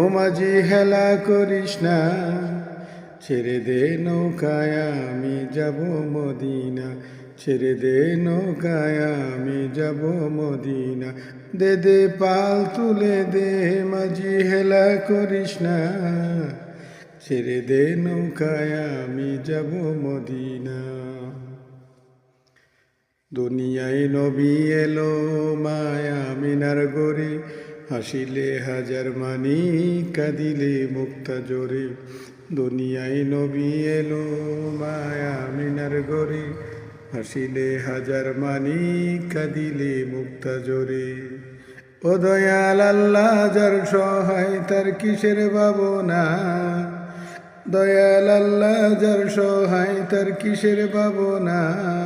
ও মাঝি হেলা করিস না, ছেড়ে দে নৌকায় আমি যাব মদিনা, ছেড়ে দে নৌকায় আমি যাব মদিনা। দে দে পাল তুলে দে মাঝি হেলা করিস না, ছেড়ে দে নৌকায় আমি যাব মদিনা। দুনিয়ায় নবী এলো মায়া মিনার গরে হাসিলে হাজার মানি, কাঁদিলে মুক্তা জোরে। দুনিয়ায় নবী এলো, মায়া মিনার গরে হাসিলে হাজার মানি, কাঁদিলে মুক্তা জোরে। ও দয়াল আল্লাহ, যার সহায় তার কিসের ভাবনা? দয়াল আল্লাহ, যার সহায় তার কিসের ভাবনা?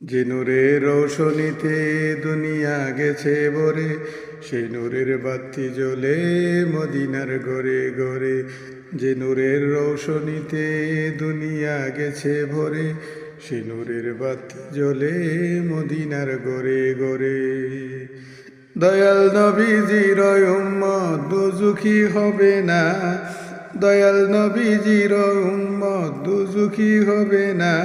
যে নূরের রোশনীতে দুনিয়া গেছে ভরে, সেই নূরের বাতি জ্বলে মদিনার ঘরে ঘরে। যে নূরের রোশনীতে দুনিয়া গেছে ভরে, সেই নূরের বাতি জ্বলে মদিনার ঘরে ঘরে। দয়াল নবীজির উম্মত দুজুখী হবে না। দয়াল নবীজির উম্মত দুজুখী হবে না।